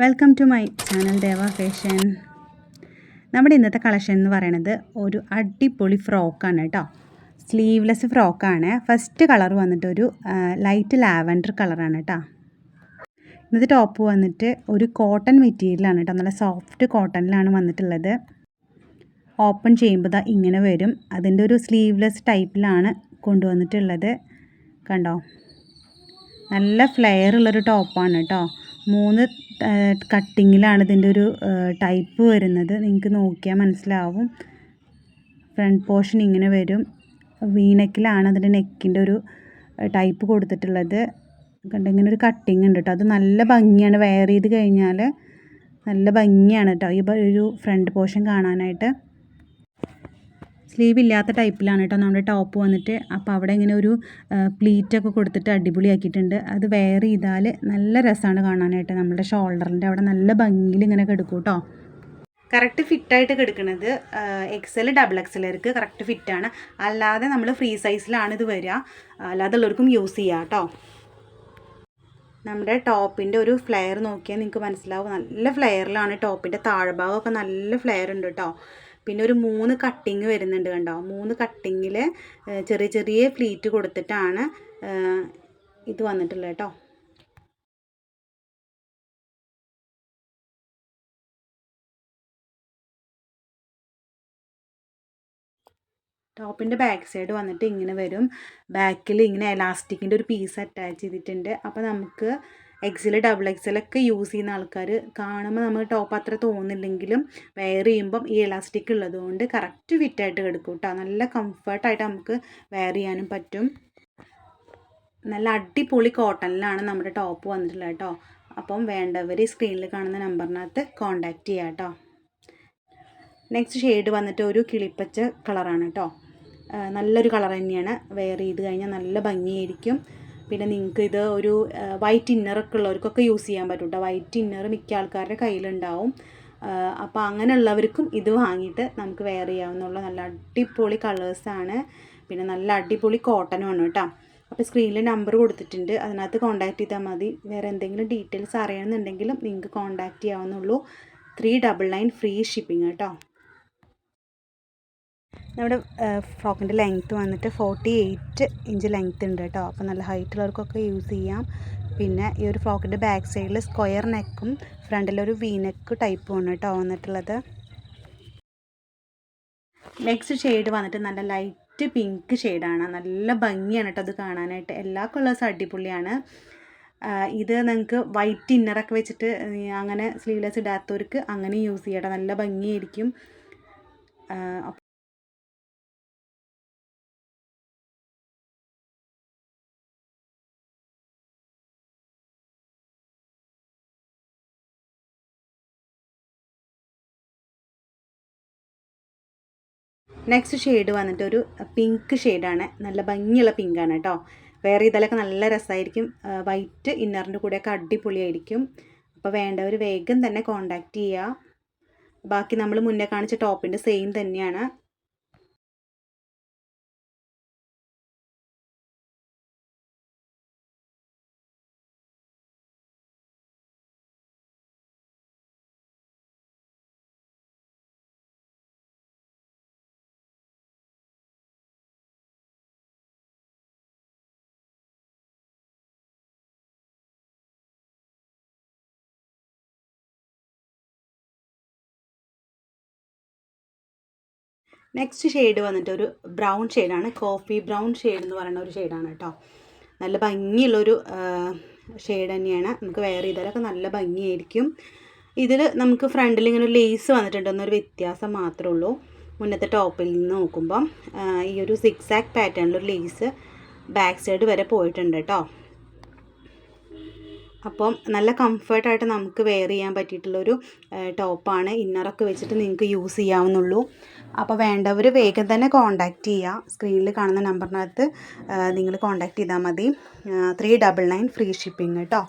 Welcome to my channel Deva fashion. നമ്മുടെ ഇന്നത്തെ collection എന്ന് പറയുന്നത് ഒരു അടിപൊളി ഫ്രോക്കാണ് കേട്ടോ. സ്ലീവ്ലെസ് ഫ്രോക്കാണ്. ഫസ്റ്റ് കളർ വന്നിട്ട് ഒരു ലൈറ്റ് ലാവൻഡർ കളറാണ് കേട്ടോ. ഇന്നത്തെ ടോപ്പ് വന്നിട്ട് ഒരു കോട്ടൺ മെറ്റീരിയലാണ് കേട്ടോ. നല്ല സോഫ്റ്റ് കോട്ടണിലാണ് വന്നിട്ടുള്ളത്. ഓപ്പൺ ചെയ്യുമ്പോൾ ദാ ഇങ്ങനെ വരും. അതിന്റെ ഒരു സ്ലീവ്ലെസ് ടൈപ്പിലാണ് കൊണ്ടുവന്നിട്ടുള്ളത്. കണ്ടോ? നല്ല ഫ്ലെയർ ഉള്ളൊരു ടോപ്പാണ് കേട്ടോ. മൂന്ന് കട്ടിങ്ങിലാണ് ഇതിന്റെ ഒരു ടൈപ്പ് വരുന്നത്. നിങ്ങൾക്ക് നോക്കിയാൽ മനസ്സിലാവും. ഫ്രണ്ട് പോർഷൻ ഇങ്ങനെ വരും. വീണക്കിലാണ് അതിന്റെ നെക്കിന്റെ ഒരു ടൈപ്പ് കൊടുത്തിട്ടുള്ളത്. കണ്ട? ഇങ്ങനെ ഒരു കട്ടിങ് ഉണ്ട് കേട്ടോ അത് നല്ല ഭംഗിയാണ്. വെയർ ചെയ്ത് കഴിഞ്ഞാൽ നല്ല ഭംഗിയാണ് കേട്ടോ ഈ ഒരു ഫ്രണ്ട് പോർഷൻ കാണാനായിട്ട്. സ്ലീവ് ഇല്ലാത്ത ടൈപ്പിലാണ് കേട്ടോ. നമ്മുടെ ടോപ്പ് വന്നിട്ട്. അപ്പോൾ അവിടെ ഇങ്ങനെ ഒരു പ്ലീറ്റൊക്കെ കൊടുത്തിട്ട് അടിപൊളിയാക്കിയിട്ടുണ്ട്. അത് വെയർ ചെയ്താൽ നല്ല രസമാണ് കാണാനായിട്ട് നമ്മുടെ ഷോൾഡറിന്റെ അവിടെ നല്ല ഭംഗിയിൽ ഇങ്ങനെ കിടക്കും കേട്ടോ കറക്റ്റ് ഫിറ്റായിട്ട് കിടക്കുന്നത് എക്സൽ ഡബിൾ എക്സലർക്ക് കറക്റ്റ് ഫിറ്റാണ് അല്ലാതെ നമ്മൾ ഫ്രീ സൈസിലാണ് ഇത് വരിക. അല്ലാതെ ഉള്ളവർക്കും യൂസ് ചെയ്യാം കേട്ടോ നമ്മുടെ ടോപ്പിന്റെ ഒരു ഫ്ലെയർ നോക്കിയാൽ നിങ്ങൾക്ക് മനസ്സിലാവും. നല്ല ഫ്ലെയറിലാണ് ടോപ്പിന്റെ താഴ്ഭാഗമൊക്കെ നല്ല ഫ്ലെയർ ഉണ്ട് കേട്ടോ പിന്നെ ഒരു മൂന്ന് കട്ടിങ് വരുന്നുണ്ട് കണ്ടോ? മൂന്ന് കട്ടിങ്ങിൽ ചെറിയ ചെറിയ ഫ്ലീറ്റ് കൊടുത്തിട്ടാണ് ഇത് വന്നിട്ടുള്ളത് കേട്ടോ. ടോപ്പിന്റെ ബാക്ക് സൈഡ് വന്നിട്ട് ഇങ്ങനെ വരും. ബാക്കിൽ ഇങ്ങനെ എലാസ്റ്റിക്കിന്റെ ഒരു പീസ് അറ്റാച്ച് ചെയ്തിട്ടുണ്ട്. അപ്പോൾ നമുക്ക് എക്സിൽ ഡബിൾ എക്സലൊക്കെ യൂസ് ചെയ്യുന്ന ആൾക്കാർ കാണുമ്പോൾ നമ്മൾ ടോപ്പ് അത്ര തോന്നുന്നില്ലെങ്കിലും വെയർ ചെയ്യുമ്പം ഈ എലാസ്റ്റിക് ഉള്ളതുകൊണ്ട് കറക്റ്റ് ഫിറ്റായിട്ട് കിടക്കും കേട്ടോ നല്ല കംഫർട്ടായിട്ട് നമുക്ക് വെയർ ചെയ്യാനും പറ്റും. നല്ല അടിപൊളി കോട്ടണിലാണ് നമ്മുടെ ടോപ്പ് വന്നിട്ടുള്ളത് കേട്ടോ അപ്പം വേണ്ടവർ സ്ക്രീനിൽ കാണുന്ന നമ്പറിനകത്ത് കോണ്ടാക്റ്റ് ചെയ്യാം കേട്ടോ നെക്സ്റ്റ് ഷെയ്ഡ് വന്നിട്ട് ഒരു കിളിപ്പച്ച കളറാണ് കേട്ടോ നല്ലൊരു കളർ തന്നെയാണ്. വെയർ ചെയ്ത് കഴിഞ്ഞാൽ നല്ല ഭംഗിയായിരിക്കും. പിന്നെ നിങ്ങൾക്ക് ഇത് ഒരു വൈറ്റ് ഇന്നറൊക്കെ ഉള്ളവർക്കൊക്കെ യൂസ് ചെയ്യാൻ പറ്റും കേട്ടോ വൈറ്റ് ഇന്നർ മിക്ക ആൾക്കാരുടെ കയ്യിലുണ്ടാവും. അപ്പോൾ അങ്ങനെയുള്ളവർക്കും ഇത് വാങ്ങിയിട്ട് നമുക്ക് വെയർ ചെയ്യാവുന്നുള്ള നല്ല അടിപൊളി കളേഴ്സാണ് പിന്നെ നല്ല അടിപൊളി കോട്ടനുമാണ് കേട്ടോ അപ്പോൾ സ്ക്രീനിൽ നമ്പർ കൊടുത്തിട്ടുണ്ട്. അതിനകത്ത് കോൺടാക്ട് ചെയ്താൽ മതി. വേറെ എന്തെങ്കിലും ഡീറ്റെയിൽസ് അറിയണമെന്നുണ്ടെങ്കിലും നിങ്ങൾക്ക് contact ചെയ്യാവുന്നുള്ളൂ three double nine free shipping കേട്ടോ നമ്മുടെ ഫ്രോക്കിന്റെ ലെങ്ത്ത് വന്നിട്ട് ഫോർട്ടി എയ്റ്റ് ഇഞ്ച് ലെങ്ത്ത് ഉണ്ട് കേട്ടോ. അപ്പോൾ നല്ല ഹൈറ്റ് ഉള്ളവർക്കൊക്കെ യൂസ് ചെയ്യാം. പിന്നെ ഈ ഒരു ഫ്രോക്കിന്റെ ബാക്ക് സൈഡിൽ സ്ക്വയർ നെക്കും ഫ്രണ്ടിലൊരു വി നെക്ക് ടൈപ്പുമാണ് കേട്ടോ വന്നിട്ടുള്ളത്. നെക്സ്റ്റ് ഷെയ്ഡ് വന്നിട്ട് നല്ല ലൈറ്റ് പിങ്ക് ഷെയ്ഡാണ്. നല്ല ഭംഗിയാണ് കേട്ടോ അത് കാണാനായിട്ട്. എല്ലാ കളേഴ്സ് അടിപൊളിയാണ്. ഇത് നിങ്ങൾക്ക് വൈറ്റ് ഇന്നറൊക്കെ വെച്ചിട്ട് അങ്ങനെ സ്ലീവ്ലെസ് ഇടാത്തവർക്ക് അങ്ങനെ യൂസ് ചെയ്യാം നല്ല ഭംഗിയായിരിക്കും. നെക്സ്റ്റ് ഷെയ്ഡ് വന്നിട്ട് ഒരു പിങ്ക് ഷെയ്ഡാണ് നല്ല ഭംഗിയുള്ള പിങ്കാണ് കേട്ടോ വേറെ ഇതിലൊക്കെ നല്ല രസമായിരിക്കും വൈറ്റ് ഇന്നറിന്റെ കൂടെയൊക്കെ അടിപൊളിയായിരിക്കും. അപ്പോൾ വേണ്ടവർ വേഗം തന്നെ കോണ്ടാക്റ്റ് ചെയ്യുക ബാക്കി നമ്മൾ മുന്നേ കാണിച്ച ടോപ്പിന്റെ സെയിം തന്നെയാണ്. നെക്സ്റ്റ് ഷെയ്ഡ് വന്നിട്ട് ഒരു ബ്രൗൺ ഷെയ്ഡാണ് കോഫി ബ്രൗൺ ഷെയ്ഡ് എന്ന് പറയുന്ന ഒരു ഷെയ്ഡാണ് കേട്ടോ നല്ല ഭംഗിയുള്ളൊരു ഷെയ്ഡ് തന്നെയാണ്. നമുക്ക് വെയർ ചെയ്താലൊക്കെ നല്ല ഭംഗിയായിരിക്കും. ഇതിൽ നമുക്ക് ഫ്രണ്ടിൽ ഇങ്ങനെ ഒരു ലേസ് വന്നിട്ടുണ്ട് എന്നൊരു വ്യത്യാസം മാത്രമേ ഉള്ളൂ. മുന്നത്തെ ടോപ്പിൽ നിന്ന് നോക്കുമ്പം ഈ ഒരു സിക്സ് ആക്ക് പാറ്റേണിലൊരു ലേസ് ബാക്ക് സൈഡ് വരെ പോയിട്ടുണ്ട് കേട്ടോ അപ്പം നല്ല കംഫർട്ടായിട്ട് നമുക്ക് വെയർ ചെയ്യാൻ പറ്റിയിട്ടുള്ളൊരു ടോപ്പാണ് ഇന്നറൊക്കെ വെച്ചിട്ട് നിങ്ങൾക്ക് യൂസ് ചെയ്യാവുന്നുള്ളൂ. അപ്പോൾ വേണ്ടവർ വേഗം തന്നെ കോൺടാക്റ്റ് ചെയ്യുക സ്ക്രീനിൽ കാണുന്ന നമ്പറിനകത്ത് നിങ്ങൾ കോൺടാക്റ്റ് ചെയ്താൽ മതി. Three double nine free shipping കേട്ടോ